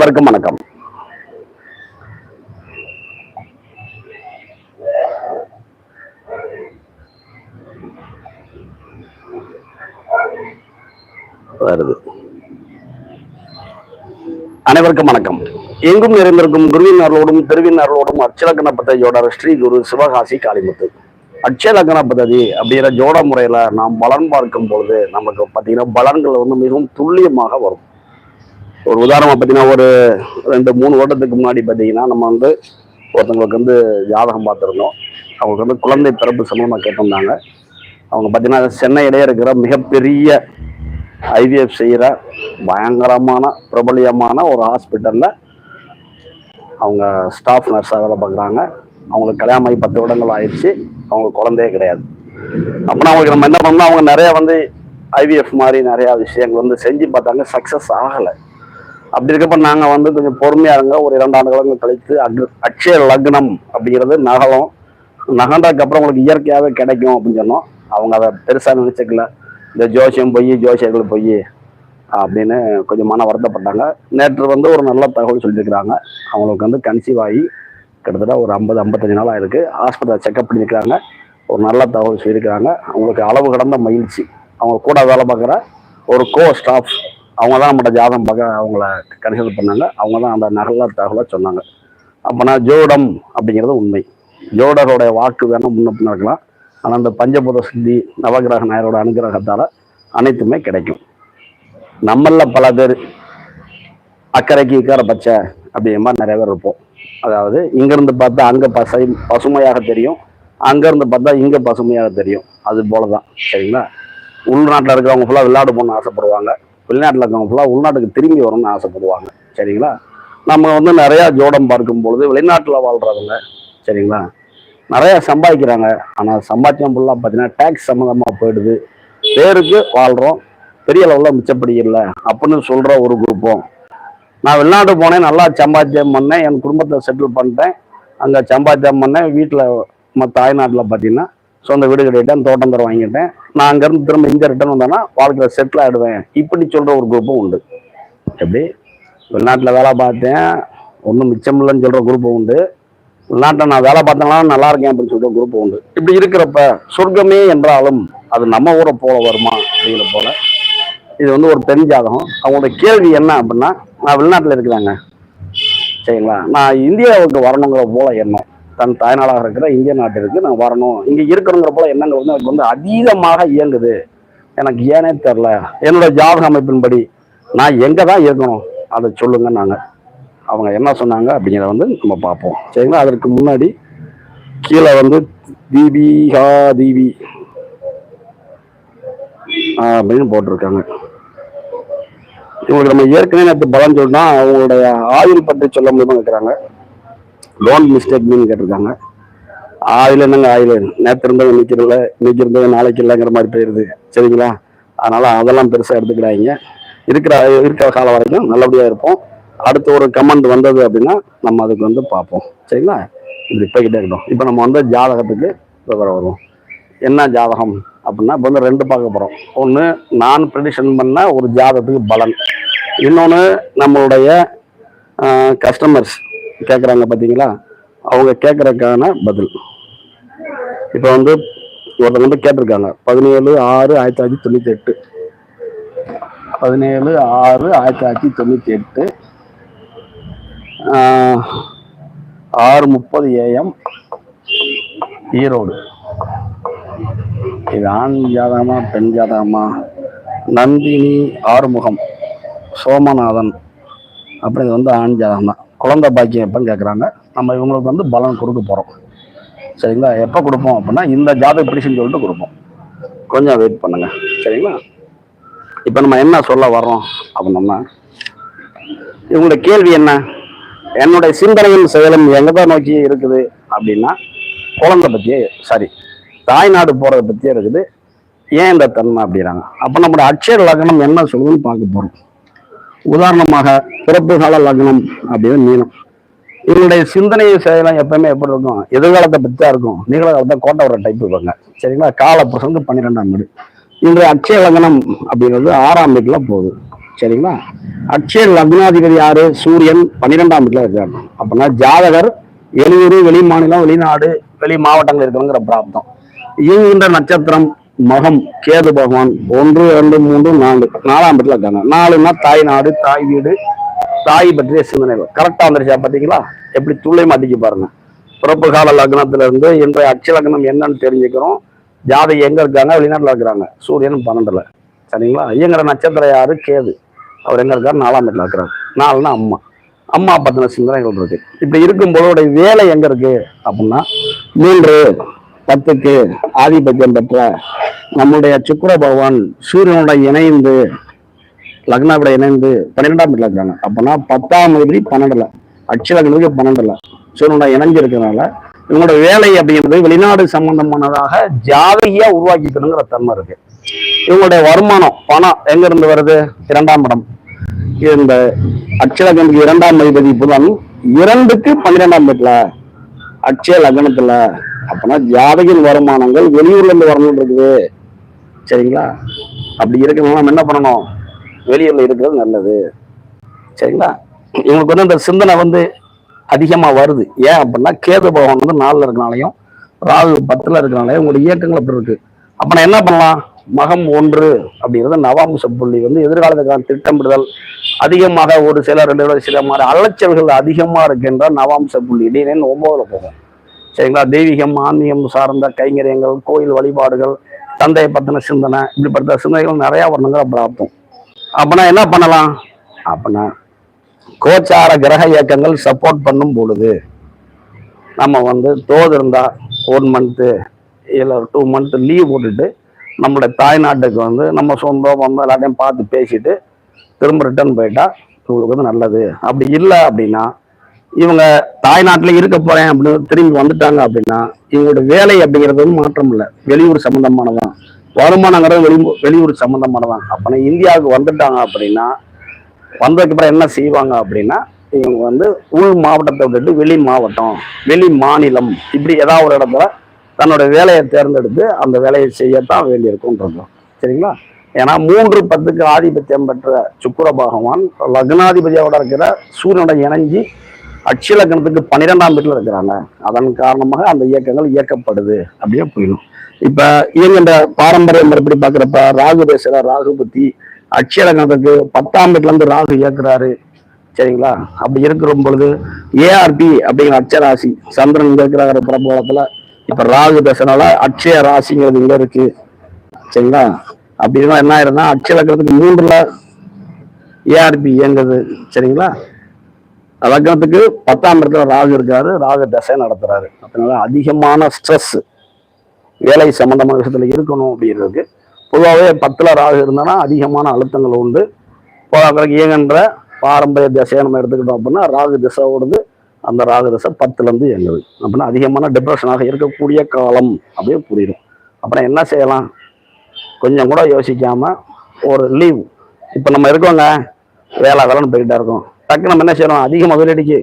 அனைவருக்கும் வணக்கம். வருது. அனைவருக்கும் வணக்கம். எங்கும் நிறைந்திருக்கும் குருவின் அருளோடும் திருவின் அருளோடும் அச்சலக்கண பத்ததியோட ஸ்ரீ குரு சிவகாசி காளிமுத்து. அட்சலக்கண பதவி அப்படிங்கிற ஜோட முறையில நாம் பலன் பார்க்கும் பொழுது நமக்கு பார்த்தீங்கன்னா பலன்கள் வந்து மிகவும் துல்லியமாக வரும். ஒரு உதாரணமா பார்த்தீங்கன்னா ஒரு ரெண்டு மூணு வருடத்துக்கு முன்னாடி பார்த்தீங்கன்னா நம்ம வந்து ஒருத்தவங்களுக்கு வந்து ஜாதகம் பார்த்துருந்தோம். அவங்களுக்கு வந்து குழந்தை பிறப்பு சம்பந்தமாக கேட்டிருந்தாங்க. அவங்க பார்த்தீங்கன்னா சென்னையிலே இருக்கிற மிகப்பெரிய ஐவிஎஃப் செய்கிற பயங்கரமான பிரபலியமான ஒரு ஹாஸ்பிட்டலில் அவங்க ஸ்டாஃப் நர்ஸாக வேலை பார்க்குறாங்க. அவங்களுக்கு கல்யாணம் ஆகி பத்து வருடங்கள் ஆயிடுச்சு. அவங்களுக்கு குழந்தையே கிடையாது. அப்படின்னா அவங்களுக்கு நம்ம என்ன பண்ணோம்னா அவங்க நிறைய வந்து ஐவிஎஃப் மாதிரி நிறையா விஷயங்கள் வந்து செஞ்சு பார்த்தாங்க. சக்ஸஸ் ஆகலை. அப்படி இருக்கப்ப நாங்கள் வந்து கொஞ்சம் பொறுமையாக இருங்க. ஒரு இரண்டு ஆண்டு காலங்கள் கழித்து அக் அக்ஷய லக்னம் அப்படிங்கிறது நகலம். நகண்டாக்கு அப்புறம் உங்களுக்கு இயற்கையாகவே கிடைக்கும் அப்படின்னு சொன்னோம். அவங்க அதை பெருசாக நினச்சிக்கல. இந்த ஜோசியம் போய் ஜோசியர்கள் போய் அப்படின்னு கொஞ்சம் மன வருத்தப்பட்டாங்க. நேற்று வந்து ஒரு நல்ல தகவல் சொல்லியிருக்கிறாங்க. அவங்களுக்கு வந்து கன்சீவ் ஆகி கிட்டத்தட்ட ஒரு ஐம்பது ஐம்பத்தஞ்சு நாள் ஆயிருக்கு. ஹாஸ்பிட்டல் செக்அப் பண்ணியிருக்கிறாங்க. ஒரு நல்ல தகவல் சொல்லியிருக்கிறாங்க. அவங்களுக்கு அளவு கடந்த மகிழ்ச்சி. அவங்க கூட வேலை பார்க்குற ஒரு கோ ஸ்டாஃப் அவங்க தான் நம்மளோட ஜாதகம் பார்க்க அவங்கள கன்சல்ட் பண்ணாங்க. அவங்க தான் அந்த நல்ல தகவலை சொன்னாங்க. அப்போனா ஜோடம் அப்படிங்கிறது உண்மை. ஜோடரோடைய வாக்கு வேணால் முன்ன பின்ன இருக்கலாம். ஆனால் அந்த பஞ்சபூத சித்தி நவகிரக நாயரோட அனுகிரகத்தால் அனைத்துமே கிடைக்கும். நம்மளில் பல பேர் அக்கறைக்கு இக்கரை பச்சை அப்படிங்கிற மாதிரி நிறைய பேர் இருப்போம். அதாவது இங்கேருந்து பார்த்தா அங்கே பசை பசுமையாக தெரியும். அங்கேருந்து பார்த்தா இங்கே பசுமையாக தெரியும். அது போல தான் சரிங்களா? உள்நாட்டில் இருக்கிறவங்க ஃபுல்லாக விளையாடு போகணும்னு ஆசைப்படுவாங்க. வெளிநாட்டில் இருக்கவங்க ஃபுல்லாக உள்நாட்டுக்கு திரும்பி வரணும்னு ஆசைப்படுவாங்க. சரிங்களா? நம்ம வந்து நிறையா ஜோடம் பார்க்கும் பொழுது வெளிநாட்டில் வாழ்கிறவங்க சரிங்களா? நிறையா சம்பாதிக்கிறாங்க. ஆனால் சம்பாத்தியம் ஃபுல்லாக பார்த்தீங்கன்னா டேக்ஸ் சம்மந்தமாக போயிடுது. பேருக்கு வாழ்கிறோம் பெரிய லெவலில் மிச்சப்படி இல்லை அப்படின்னு சொல்கிற ஒரு குரூப்பும் நான் வெளிநாட்டு போனேன் நல்லா சம்பாத்தியம் பண்ணேன். என் குடும்பத்தை செட்டில் பண்ணிட்டேன். அங்கே சம்பாத்தியம் பண்ணேன். வீட்டில் நம்ம தாய்நாட்டில் பார்த்தீங்கன்னா சொந்த வீடு கட்டிட்டேன் தோட்டம் தர வாங்கிட்டேன். நான் அங்கேருந்து திரும்ப இங்கே ரிட்டர்ன் வந்தேன்னா வாழ்க்கையில் செட்டில் ஆகிடுவேன் இப்படி சொல்கிற ஒரு குரூப்பும் உண்டு. எப்படி? வெளிநாட்டில் வேலை பார்த்தேன். ஒன்றும் மிச்சம் இல்லைன்னு சொல்கிற குரூப்பும் உண்டு. வெளிநாட்டில் நான் வேலை பார்த்தேன்னா நல்லா இருக்கேன் அப்படின்னு சொல்கிற குரூப் உண்டு. இப்படி இருக்கிறப்ப சொர்க்கமே என்றாலும் அது நம்ம ஊரை போல வருமா அப்படிங்கிற போல. இது வந்து ஒரு பெண் ஜாதகம். அவங்களோட கேள்வி என்ன அப்படின்னா நான் வெளிநாட்டில் இருக்கிறாங்க. சரிங்களா? நான் இந்தியாவுக்கு வரணுங்கிற போல எண்ணம். தன் தாய்நாளாக இருக்கிற இந்திய நாட்டிற்கு நான் வரணும். இங்கே இருக்கணுங்கிற போல எண்ணங்கள் வந்து எனக்கு வந்து அதீதமாக இயங்குது. எனக்கு ஏனே தெரில என்னோட ஜாதக அமைப்பின்படி நான் எங்கே தான் இருக்கணும் அதை சொல்லுங்க நாங்கள் அவங்க என்ன சொன்னாங்க அப்படிங்கிறத வந்து நம்ம பார்ப்போம். சரிங்களா? அதற்கு முன்னாடி கீழே வந்து தீபிகா தீவி அப்படின்னு போட்டிருக்காங்க. இவங்களுக்கு நம்ம ஏற்கனவே நேற்று பலன் சொன்னால் அவங்களுடைய ஆயுள் பற்றி சொல்ல முடியுமா கேட்குறாங்க லோன் மிஸ்டேக் மீன் கேட்டிருக்காங்க. ஆயில் என்னங்க ஆயில்? நேற்று இருந்தவங்க நிற்கிறல இன்னைக்கு இருந்தவங்க நாளைக்கு இல்லைங்கிற மாதிரி போயிடுது சரிங்களா? அதனால் அதெல்லாம் பெருசாக எடுத்துக்கிறாங்க இருக்கிற இருக்கிற காலம் வரைக்கும் நல்லபடியாக இருப்போம். அடுத்து ஒரு கமெண்ட் வந்தது அப்படின்னா நம்ம அதுக்கு வந்து பார்ப்போம். சரிங்களா? இப்படி போய்கிட்டே இருக்கட்டும். இப்போ நம்ம வந்து ஜாதகத்துக்கு விவரம் வருவோம். என்ன ஜாதகம் அப்படின்னா இப்போ வந்து ரெண்டு பார்க்க போகிறோம் ஒன்று நான் ப்ரெடிஷன் பண்ண ஒரு ஜாதகத்துக்கு பலன். இன்னொன்று நம்மளுடைய கஸ்டமர்ஸ் கேட்குறாங்க பார்த்தீங்களா அவங்க கேட்குறதுக்கான பதில். இப்போ வந்து ஒருத்தர் வந்து கேட்டிருக்காங்க. பதினேழு ஆறு ஆயிரத்தி தொள்ளாயிரத்தி தொண்ணூற்றி எட்டு. பதினேழு ஆறு ஆயிரத்தி தொள்ளாயிரத்தி தொண்ணூற்றி எட்டு. ஆறு முப்பது ஏஎம் ஈரோடு. இது ஆண் ஜாதகமா பெண் ஜாதகமா? நந்தினி ஆறுமுகம் சோமநாதன். அப்படி இது வந்து ஆண் ஜாதகம் தான் குழந்தை பாக்கியம் எப்போன்னு கேட்குறாங்க நம்ம இவங்களுக்கு வந்து பலன் கொடுக்க போகிறோம் சரிங்களா? எப்போ கொடுப்போம் அப்படின்னா இந்த ஜாதக பிடிச்சுன்னு சொல்லிட்டு கொடுப்போம். கொஞ்சம் வெயிட் பண்ணுங்க. சரிங்களா? இப்போ நம்ம என்ன சொல்ல வர்றோம் அப்படின்னோம்னா இவங்களோட கேள்வி என்ன? என்னுடைய சிந்தனையும் செயலும் எங்கே தான் நோக்கி இருக்குது அப்படின்னா குழந்தை பற்றியே சாரி தாய்நாடு போகிறத பற்றியே இருக்குது. ஏன் இந்த தன்மை அப்படிங்கிறாங்க அப்போ நம்மளோட அச்சர் லக்னம் என்ன சொல்லுதுன்னு பார்க்க போகிறோம் உதாரணமாக பிறப்பு கால லக்னம் அப்படின்னு மீனம். இவங்களுடைய சிந்தனை செயலாம் எப்பவுமே எப்படி இருக்கும்? எதிர்காலத்தை பற்றி தான் இருக்கும்? நிகழ்காலத்தை கோட்டை வர டைப் இருப்பாங்க. சரிங்களா? கால பிரசந்து பன்னிரெண்டாம் வீடு. இன்றைய அட்சய லக்னம் அப்படிங்கிறது ஆறாம் வீட்டில் போகுது. சரிங்களா? அட்சய லக்னாதிபதி யாரு? சூரியன் பன்னிரெண்டாம் வீட்டுல இருக்காரு. அப்படின்னா ஜாதகர் வெளியூர் வெளி மாநிலம் வெளிநாடு வெளி மாவட்டங்கள் இருக்கிறவங்கிற பிராப்தம். இயங்குகின்ற நட்சத்திரம் மகம் கேது பகவான். ஒன்று ரெண்டு மூன்று நாலு நாலாம் வீட்டுல இருக்காங்க. நாலுன்னா தாய் நாடு தாய் வீடு தாய் பற்றிய சிந்தனைகள் கரெக்டா வந்துருச்சா பாத்தீங்களா எப்படி துள்ளை மாட்டிக்கு பாருங்க. பிறப்பு கால லக்னத்துல இருந்து இன்றைய அட்சய லக்னம் என்னன்னு தெரிஞ்சுக்கிறோம். ஜாதகம் எங்க இருக்காங்க? வெளிநாட்டுல இருக்கிறாங்க சூரியன் பன்னெண்டுல. சரிங்களா? இயங்குற நட்சத்திரம் யாரு? கேது. அவர் எங்க இருக்காரு? நாலாம் வீட்டுல இருக்கிறாரு. நாலுன்னா அம்மா. அம்மா பத்தின சிந்தனைகள் இருக்கு. இப்படி இருக்கும்போது உடைய வேலை எங்க இருக்கு? அப்படின்னா மூன்று பத்துக்கு ஆதிபத்தியம் பெற்ற நம்முடைய சுக்கர பகவான் சூரியனோட இணைந்து லக்னாவோட இணைந்து பன்னிரெண்டாம் வீட்டில் இருக்காங்க. அப்பனா பத்தாம் அதிபதி பன்னெண்டுல அட்சய லக்னத்துக்கு பன்னெண்டுல சூரியனோட இணைஞ்சு இருக்கனால இவங்களோட வேலை அப்படிங்கிறது வெளிநாடு சம்பந்தமானதாக ஜாதகியா உருவாக்கிக்கணுங்கிற தன்மை இருக்கு. இவங்களுடைய வருமானம் பணம் எங்க இருந்து வருது? இரண்டாம் இடம். இந்த அட்சய லக்னத்துக்கு இரண்டாம் அதிபதி புதன். இரண்டுக்கு பன்னிரெண்டாம் வீட்டுல அட்சய லக்னத்துல அப்பனா ஜாதகின் வருமானங்கள் வெளியூர்ல இருந்து வரணும் இருக்குது சரிங்களா? அப்படி இருக்கணும்னா நம்ம என்ன பண்ணணும்? வெளியூர்ல இருக்கிறது நல்லது. சரிங்களா? இவங்களுக்கு வந்து அந்த சிந்தனை வந்து அதிகமா வருது. ஏன் அப்படின்னா கேது பகவான் வந்து நாலுல இருக்கனாலையும் ராகு பத்துல இருக்கனாலையும் உங்களுடைய இயக்கங்கள் அப்படி இருக்கு. அப்ப நான் என்ன பண்ணலாம்? மகம் ஒன்று அப்படிங்கிறது நவாம்ச புள்ளி வந்து எதிர்காலத்துக்கான திட்டமிடுதல் அதிகமாக ஒரு சில ரெண்டு சில மாதிரி அலைச்சல்கள் அதிகமா இருக்கின்ற நவாம்ச புள்ளி. இடையில ஒன்பதுல போகும். சரிங்களா? தெய்வீகம் ஆன்மீகம் சார்ந்த கைங்கரியங்கள் கோயில் வழிபாடுகள் தந்தையை பத்தின சிந்தனை இப்படிப்பட்ட சிந்தனைகள் நிறையா வரணுங்கிற பிராப்தம். அப்பனா என்ன பண்ணலாம்? அப்பனா கோச்சார கிரக இயக்கங்கள் சப்போர்ட் பண்ணும் பொழுது நம்ம வந்து தோது இருந்தா ஒன் மந்த்து இல்லை டூ மந்த்து லீவ் போட்டுட்டு நம்மளுடைய தாய்நாட்டுக்கு வந்து நம்ம சொந்தம் வந்து எல்லாத்தையும் பார்த்து பேசிட்டு திரும்ப ரிட்டர்ன் போயிட்டா உங்களுக்கு வந்து நல்லது. அப்படி இல்லை அப்படின்னா இவங்க தாய்நாட்டில் இருக்க போறேன் அப்படின்னு திரும்பி வந்துட்டாங்க அப்படின்னா இவங்களோட வேலை அப்படிங்கிறது வந்து மாற்றம் இல்லை. வெளியூர் சம்பந்தமானதான். வருமானங்கிறது வெளி வெளியூர் சம்பந்தமானதான். அப்பனா இந்தியாவுக்கு வந்துட்டாங்க அப்படின்னா வந்ததுக்கு அப்புறம் என்ன செய்வாங்க அப்படின்னா இவங்க வந்து உள் மாவட்டத்தை விட்டுட்டு வெளி மாவட்டம் வெளி மாநிலம் இப்படி ஏதாவது ஒரு இடத்துல தன்னோட வேலையை தேர்ந்தெடுத்து அந்த வேலையை செய்யத்தான் வேண்டியிருக்கும்ன்றது. சரிங்களா? ஏன்னா மூன்று பத்துக்கு ஆதிபத்தியம் பெற்ற சுக்கர பகவான் லக்னாதிபதியோட இருக்கிற சூரியனோட இணைஞ்சி அட்சலக்கணத்துக்கு பன்னிரெண்டாம் வீட்டில் இருக்கிறாங்க. அதன் காரணமாக அந்த இயக்கங்கள் இயக்கப்படுது. அப்படியே போயிடும். இப்போ இயங்குகின்ற பாரம்பரியம் மறுபடி பார்க்குறப்ப ராகு தேசல ராகு புத்தி அட்சலக்கணத்துக்கு பத்தாம் வீட்டிலேருந்து ராகு இயக்குறாரு. சரிங்களா? அப்படி இருக்கிற பொழுது ஏஆர்பி அப்படிங்கிற அட்சராசி சந்திரன் இங்கே இருக்கிற பிரபலத்தில். இப்போ ராகு தசனால அட்சய ராசிங்கிறது இங்கே இருக்கு. சரிங்களா? அப்படின்னா என்ன ஆயிருந்தா அட்சய லக்னத்துக்கு மூன்றுல ஏஆர்பி இயங்குது. சரிங்களா? லக்னத்துக்கு பத்தாம் இடத்துல ராகு இருக்காரு ராகு தசை நடத்துறாரு. அதனால அதிகமான ஸ்ட்ரெஸ் வேலை சம்பந்தமான விஷயத்துல இருக்கணும் அப்படிங்கிறதுக்கு. பொதுவாகவே பத்துல ராகு இருந்தானா அதிகமான அழுத்தங்கள் உண்டு. போதாக்கிறதுக்கு இயங்குன்ற பாரம்பரிய திசையை நம்ம எடுத்துக்கிட்டோம் அப்படின்னா ராகு திசை ஓடுது. அந்த ராகு திசை பத்துல இருந்து இயங்குது அப்படின்னா அதிகமான டிப்ரெஷனாக இருக்கக்கூடிய காலம் அப்படியே புரியும் அப்புறம் என்ன செய்யலாம்? கொஞ்சம் கூட யோசிக்காம ஒரு லீவ் இப்போ நம்ம இருக்கோங்க. வேலை வேலைன்னு போய்கிட்டே இருக்கோம். டக்கு நம்ம என்ன செய்யறோம்? அதிக முதலீடுக்கு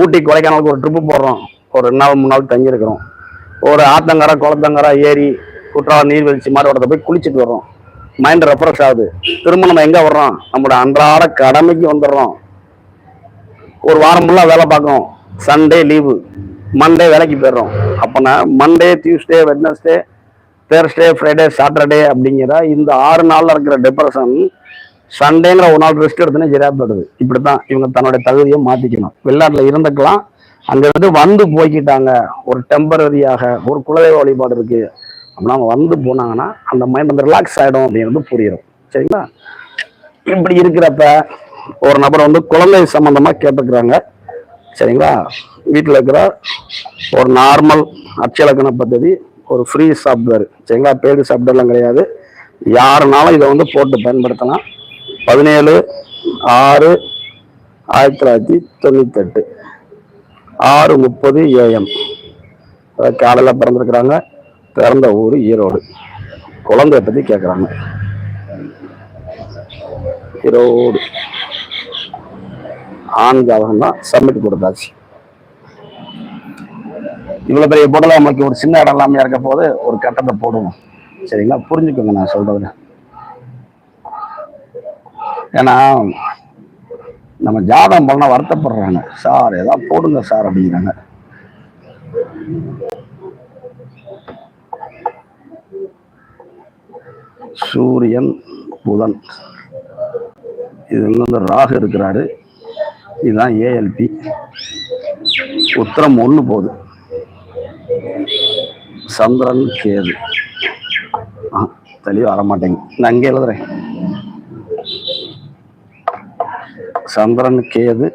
ஊட்டி கொடைக்கானலுக்கு ஒரு ட்ரிப்பு போடுறோம் ஒரு ரெண்டு நாள் மூணு நாள் தங்கியிருக்கிறோம். ஒரு ஆத்தங்கரை குளத்தங்கரை ஏரி குற்றாலம் நீர்வீழ்ச்சி மாவட்டத்தை போய் குளிச்சுட்டு வர்றோம். மைண்ட் ரெஃப்ரெஷ் ஆகுது. திரும்ப நம்ம எங்கே வர்றோம்? நம்மளோட அன்றாட கடமைக்கு வந்துடுறோம். ஒரு வாரம் ஃபுல்லாக வேலை பார்க்கணும் சண்டே லீவு மண்டே வேலைக்கு போயிடுறோம். அப்போனா Monday Tuesday Wednesday Thursday Friday Saturday அப்படிங்கிற இந்த ஆறு நாளில் இருக்கிற டிப்ரெஷன் சண்டேங்கிற ஒரு நாள் ரெஸ்ட் எடுத்துனே சரியா போயிடுது. இப்படி தான் இவங்க தன்னுடைய தகுதியை மாற்றிக்கணும் வெளிநாட்டில் இருந்துக்கலாம். அங்கேருந்து வந்து போய்க்கிட்டாங்க. ஒரு டெம்பரரியாக ஒரு குலதெய்வ வழிபாடு இருக்கு. அப்படின்னா அவங்க வந்து போனாங்கன்னா அந்த மைண்ட் வந்து ரிலாக்ஸ் ஆகிடும் அப்படிங்கிறது புரியும். சரிங்களா? இப்படி இருக்கிறப்ப ஒரு நபர் வந்து குழந்தை சம்பந்தமா கேட்டுக்கிறாங்க. சரிங்களா? வீட்டில் இருக்கிற ஒரு நார்மல் அச்சலக்கண பദ്ധதி ஒரு ஃப்ரீ சாஃப்ட்வேர் சரிங்களா? பேடு சாஃப்ட்வேர்லாம் கிடையாது. யாருனாலும் இதை வந்து போட்டு பயன்படுத்தலாம். பதினேழு ஆறு ஆயிரத்தி தொள்ளாயிரத்தி தொண்ணூத்தெட்டு. ஆறு முப்பது ஏஎம் காலையில் பிறந்திருக்கிறாங்க. பிறந்த ஊர் ஈரோடு. குழந்தைய பற்றி கேட்குறாங்க ஈரோடு. ஆண் ஜாதகம் தான் சப்மிட் கொடுத்தாச்சு. இவ்வளவு பெரிய போடல நமக்கு ஒரு சின்ன இடம் இல்லாம இருக்க போது ஒரு கட்டத்தை போடுவோம். சரிங்களா? புரிஞ்சுக்கோங்க நான் சொல்றது. ஏன்னா நம்ம ஜாதகம் பண்ண வருத்தப்படுறாங்க. சார் ஏதாவது போடுங்க சார் அப்படிங்கிறாங்க. சூரியன் புதன். இது வந்து ராகு இருக்கிறாரு. இதுதான் ஏஎல்பி உத்தரம் ஒன்று போகுது. சந்திரன் கேது. ஆ தெளிவாக வரமாட்டேங்க நான் அங்கே எழுதுறேன். சந்திரன் கேது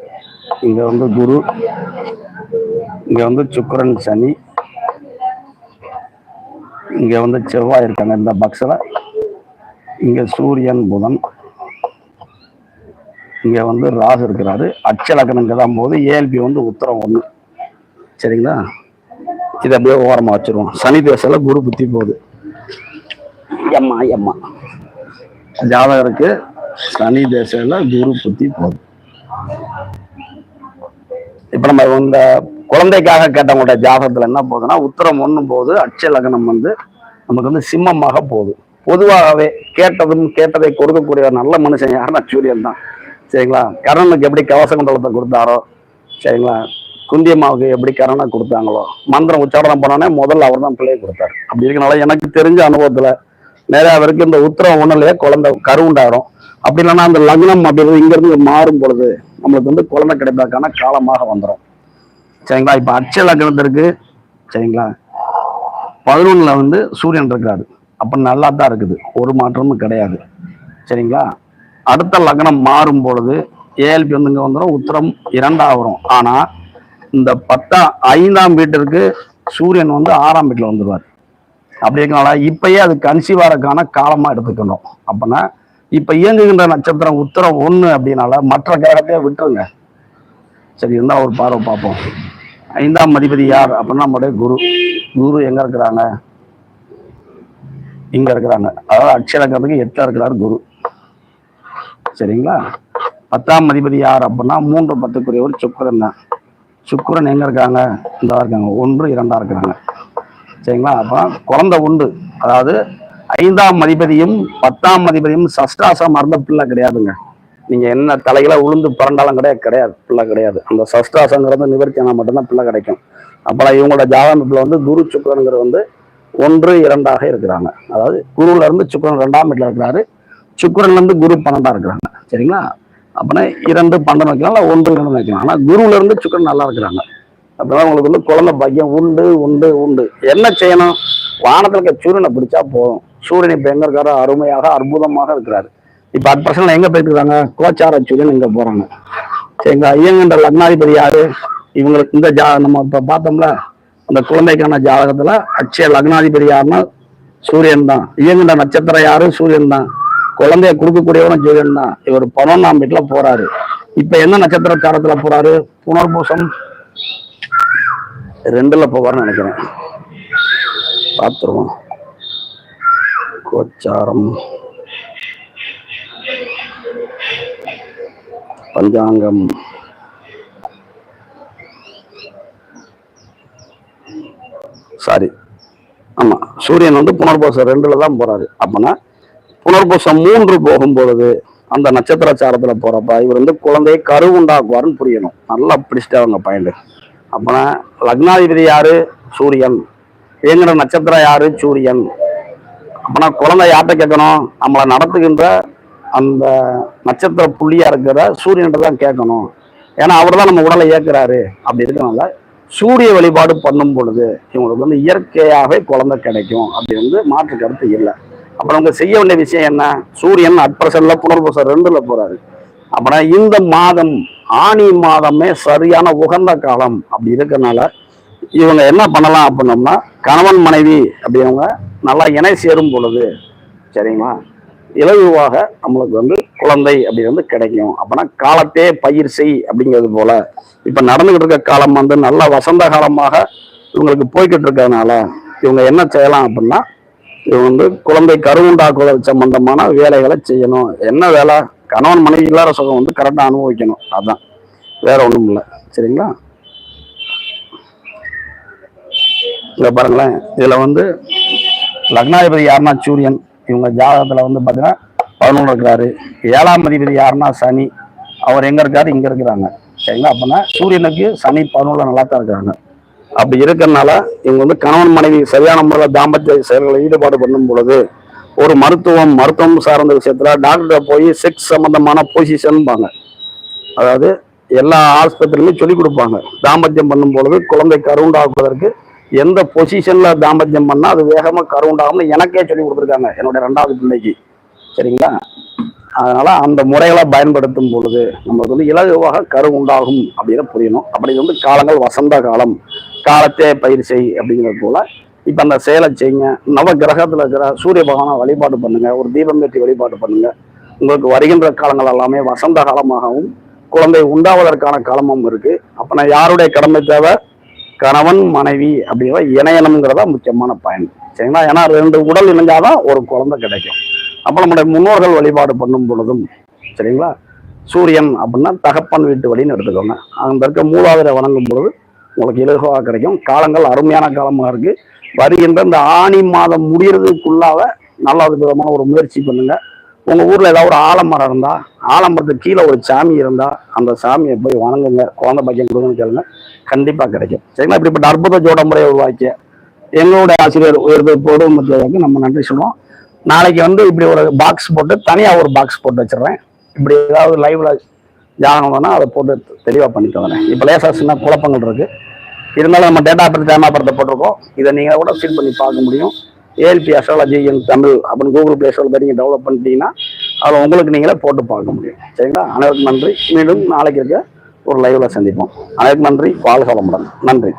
இங்க வந்து குரு இங்க வந்து சுக்கரன் சனி இங்க வந்து செவ்வாய் இருக்காங்க இந்த பக்ஸில் இங்க சூரியன் புதன் இங்க வந்து ராகு இருக்கிறாரு. அச்சலக்கணங்க தான் போது ஏஎல்பி வந்து உத்தரம் ஒண்ணு. சரிங்களா? இதை அப்படியே ஓரமா வச்சிருவோம். சனி தேசல குரு புத்தி போகுது. எம்மா எம்மா. ஜாதகருக்கு சனி தேசத்துல குரு புத்தி போகுது இப்ப நம்ம இந்த குழந்தைக்காக கேட்டவங்களோட ஜாதகத்துல என்ன போகுதுன்னா உத்தரம் ஒண்ணும் போது அட்சய லக்னம் வந்து நமக்கு வந்து சிம்மமாக போகுது. பொதுவாகவே கேட்டதும் கேட்டதை கொடுக்கக்கூடிய ஒரு நல்ல மனுஷன் யாருன்னா சூரியன் தான். சரிங்களா? கர்ணனுக்கு எப்படி கவச குண்டலத்தை கொடுத்தாரோ சரிங்களா? குந்தியம்மாவுக்கு எப்படி கரணை கொடுத்தாங்களோ மந்திரம் உச்சாரணம் பண்ணோன்னே முதல்ல அவர் தான் பிள்ளையை கொடுத்தாரு. அப்படி இருக்கனால எனக்கு தெரிஞ்ச அனுபவத்துல நிறைய பேருக்கு இந்த உத்தரம் ஒண்ணுலயே குழந்தை கருவுண்டாயிரும். அப்படி இல்லைன்னா அந்த லக்னம் அப்படின்றது இங்கேருந்து மாறும் பொழுது நம்மளுக்கு வந்து குழந்தை கிடைப்பதற்கான காலமாக வந்துடும் சரிங்களா? இப்போ அச்ச லக்னத்திற்கு சரிங்களா? பதினொன்றில் வந்து சூரியன் இருக்காரு அப்போ நல்லா தான் இருக்குது. ஒரு மாற்றமும் கிடையாது. சரிங்களா? அடுத்த லக்னம் மாறும் பொழுது ஏஎல்பி வந்து இங்கே வந்துடும் உத்தரம் இரண்டா வரும். இந்த பத்தாம் ஐந்தாம் வீட்டிற்கு சூரியன் வந்து ஆறாம் வீட்டில் வந்துடுவார் அப்படி இருக்கனால இப்பயே அது கன்சீவ் ஆகிறதுக்கான காலமாக எடுத்துக்கணும். அப்பனா இப்ப இயங்குகின்ற நட்சத்திரம் உத்தரம் ஒண்ணு அப்படின்னால மற்ற கிரகத்தையே விட்டுருங்க. சரி இருந்தா ஒரு பார்வை பார்ப்போம். ஐந்தாம் அதிபதி யார் அப்படின்னா நம்முடைய குரு. குரு எங்க இருக்கிறாங்க? இங்க இருக்கிறாங்க. அதாவது அக்ஷரங்கிறதுக்கு எட்டுல இருக்கிறார் குரு. சரிங்களா? பத்தாம் அதிபதி யார் அப்படின்னா மூன்று பத்துக்குரியவர் சுக்கரன் தான். சுக்கரன் எங்க இருக்காங்க? இந்த இருக்காங்க. ஒன்று இரண்டா இருக்கிறாங்க. சரிங்களா? அப்ப குழந்தை உண்டு. அதாவது ஐந்தாம் அதிபதியும் பத்தாம் அதிபதியும் சஷ்டாசம் மறந்த பிள்ளை கிடையாதுங்க. நீங்க என்ன தலையில உளுந்து பிறண்டாலும் கிடையாது கிடையாது பிள்ளை கிடையாது. அந்த சஷ்டாசங்கிறது நிவர்த்தி ஆனால் மட்டும்தான் பிள்ளை கிடைக்கும். அப்பெல்லாம் இவங்களோட ஜாதகத்துல வந்து குரு சுக்கிரனுங்கிறது வந்து ஒன்று இரண்டாக இருக்கிறாங்க. அதாவது குருல இருந்து சுக்கரன் ரெண்டாம் வீட்டில் இருக்கிறாரு. சுக்கரன்ல இருந்து குரு பன்னெண்டா இருக்கிறாங்க. சரிங்களா? அப்படின்னா இரண்டு பன்னெண்டு வைக்கலாம் இல்லை ஒன்று இரண்டு வைக்கலாம். ஆனால் குருவுல இருந்து சுக்கிரன் நல்லா இருக்கிறாங்க. அப்படின்னா உங்களுக்கு வந்து குழந்தை பையன் உண்டு உண்டு உண்டு. என்ன செய்யணும்? வானத்துல இருக்க சூரியனை பிடிச்சா போதும். சூரியன் இப்போ எங்கே இருக்காரோ அருமையாக அற்புதமாக இருக்கிறாரு. இப்ப அட் பர்சன்ட் எங்க போயிட்டு இருக்காங்க? கோச்சார சூரியன் இங்க போறாங்க. சரிங்களா ஐயங்கன்ற லக்னாதிபதி யாரு? இவங்களுக்கு இந்த ஜா நம்ம இப்ப பார்த்தோம்ல அந்த குழந்தைக்கான ஜாதகத்துல அச்சய லக்னாதிபதி யாருன்னா சூரியன் தான். இயங்குகின்ற நட்சத்திரம் யாரு? சூரியன் தான். குழந்தைய கொடுக்கக்கூடியவனும் சூரியன் தான். இவர் பதினொன்னாம் வீட்டுல போறாரு. இப்ப என்ன நட்சத்திர சாரத்துல போறாரு? புனர்பூசம் ரெண்டுல போவார்னு நினைக்கிறேன். பார்த்துருவோம். கோச்சாரம். பஞ்சாங்கம். சாரி. ஆமா சூரியன் வந்து புனர்போசம் ரெண்டுல தான் போறாரு. அப்பனா புனர்போசம் மூன்று போகும் பொழுது அந்த நட்சத்திர சாரத்துல போறப்ப இவர் வந்து குழந்தையை கரு உண்டாக்குவாருன்னு புரியணும். நல்லா பிடிச்சிட்டு அவங்க பாயிண்ட் அப்போனா லக்னாதிபதி யாரு? சூரியன். இயங்குற நட்சத்திரம் யாரு? சூரியன். அப்போனா குழந்தை யார்கிட்ட கேட்கணும்? நம்மளை நடத்துகின்ற அந்த நட்சத்திர புள்ளியா இருக்கிற சூரியன்கிட்ட தான் கேட்கணும். ஏன்னா அவர் தான் நம்ம உடலை இயக்குறாரு. அப்படி இருக்கனால சூரிய வழிபாடு பண்ணும் பொழுது இவங்களுக்கு வந்து இயற்கையாகவே குழந்தை கிடைக்கும். அப்படி வந்து மாற்று கருத்து இல்லை. அப்புறம் அவங்க செய்ய வேண்டிய விஷயம் என்ன? சூரியன் அட்பரசன்ல புனர்பசர் ரெண்டுல போறாரு. அப்படின்னா இந்த மாதம் ஆணி மாதமே சரியான உகந்த காலம். அப்படி இருக்கிறனால இவங்க என்ன பண்ணலாம் அப்படின்னோம்னா கணவன் மனைவி அப்படிங்க நல்லா இணை சேரும் பொழுது சரிங்களா? இலகுவாக நம்மளுக்கு வந்து குழந்தை அப்படி வந்து கிடைக்கும். அப்பனா காலத்தே பயிர் செய் அப்படிங்கிறது போல இப்போ நடந்துகிட்டு இருக்க காலம் வந்து நல்ல வசந்த காலமாக இவங்களுக்கு போய்கிட்டு இருக்கிறதுனால இவங்க என்ன செய்யலாம் அப்படின்னா இவங்க வந்து குழந்தை கருவுண்டாக்குவதற்கு சம்பந்தமான வேலைகளை செய்யணும். என்ன வேலை? கணவன் மனைவி இல்லாத சுகம் வந்து கரெக்டாக அனுபவிக்கணும். அதுதான் வேற ஒன்றும் இல்லை சரிங்களா? இங்க பாருங்களேன். இதுல வந்து லக்னாதிபதி யாருன்னா சூரியன். இவங்க ஜாதகத்துல வந்து பாத்தீங்கன்னா பதினொன்று இருக்கிறாரு. ஏழாம் அதிபதி யாருன்னா சனி. அவர் எங்க இருக்காரு? இங்க இருக்கிறாங்க. சரிங்களா? அப்படின்னா சூரியனுக்கு சனி பதினொன்றுல நல்லா தான் இருக்காங்க. அப்படி இருக்கிறனால இவங்க வந்து கணவன் மனைவி சரியான முறையில் தாம்பத்திய செயல்களில் ஈடுபாடு பண்ணும் பொழுது ஒரு மருத்துவம் மருத்துவம் சார்ந்த விஷயத்துல டாக்டர் போய் செக்ஸ் சம்பந்தமான பொசிஷன்பாங்க அதாவது எல்லா ஆஸ்பத்திரியுமே சொல்லி கொடுப்பாங்க. தாம்பத்தியம் பண்ணும் பொழுது குழந்தை கருவுண்டாக்குவதற்கு எந்த பொசிஷன்ல தாம்பத்தியம் பண்ணா அது வேகமா கருவுண்டாகும்னு எனக்கே சொல்லி கொடுத்துருக்காங்க என்னுடைய ரெண்டாவது பிள்ளைக்கு. சரிங்களா? அதனால அந்த முறைகளை பயன்படுத்தும் பொழுது நம்மளுக்கு வந்து இலகுவாக கரு உண்டாகும் அப்படின்னு புரியணும். அப்படி வந்து காலங்கள் வசந்த காலம் காலத்தே பயிர் செய் அப்படிங்கிறது போல இப்ப அந்த செயலை செய்யுங்க நவ கிரகத்துல இருக்கிற சூரிய பகவானை வழிபாடு பண்ணுங்க ஒரு தீபம் ஏற்றி வழிபாடு பண்ணுங்க. உங்களுக்கு வருகின்ற காலங்கள் எல்லாமே வசந்த காலமாகவும் குழந்தை உண்டாவதற்கான காலமும் இருக்கு. அப்ப நான் யாருடைய கடமை தேவை? கணவன் மனைவி அப்படிங்கிற இணையணுங்கிறதா முக்கியமான பயன் சரிங்களா? ஏன்னா ரெண்டு உடல் இணைஞ்சாதான் ஒரு குழந்தை கிடைக்கும். அப்போ நம்முடைய முன்னோர்கள் வழிபாடு பண்ணும் பொழுதும் சரிங்களா? சூரியன் அப்படின்னா தகப்பன் வீட்டு வழின்னு எடுத்துக்கோங்க. அந்த இருக்க மூலாதிரை வணங்கும் பொழுது உங்களுக்கு இலகுவாக கிடைக்கும். காலங்கள் அருமையான காலமாக இருக்குது வருகின்ற இந்த ஆணி மாதம் முடிகிறதுக்குள்ளாக நல்ல விதமான ஒரு முயற்சி பண்ணுங்கள் உங்கள் ஊரில் ஏதாவது ஒரு ஆலமரம் இருந்தால் ஆலமரத்துக்கு கீழே ஒரு சாமி இருந்தால் அந்த சாமியை போய் வணங்குங்க. குழந்தை பாக்கியம் கொடுங்கன்னு கேளுங்க. கண்டிப்பாக கிடைக்கும். சரிங்களா? இப்படிப்பட்ட அற்புத ஜோட முறையை உருவாக்கிய எங்களுடைய ஆசிரியர் உயர்வு போடும் நம்ம நன்றி சொல்லுவோம். நாளைக்கு வந்து இப்படி ஒரு பாக்ஸ் போட்டு தனியாக ஒரு பாக்ஸ் போட்டு வச்சிடுறேன். இப்படி ஏதாவது லைவ்ல ஜாதகம் வேணால் அதை போட்டு தெளிவாக பண்ணிட்டு வரேன். இப்போ லேசாக சின்ன குழப்பங்கள் இருக்குது இருந்தாலும் நம்ம டேட்டா பற்றி தேமாப்படத்தை போட்டிருக்கோம். இதை நீங்கள் கூட ஃபீல் பண்ணி பார்க்க முடியும். ஏஎல்பி அஸ்ட்ராலஜி இன் தமிழ் அப்படின்னு கூகுள் பிளே ஸ்டோரில் நீங்கள் டெவலப் பண்ணிட்டீங்கன்னா அதில் உங்களுக்கு நீங்களே போட்டு பார்க்க முடியும். சரிங்களா? அனைவருக்கும் நன்றி. மீண்டும் நாளைக்கு இருக்க ஒரு லைவ்ல சந்திப்போம். அனைவருக்கும் நன்றி. வாழ்க வளமுடன். நன்றி.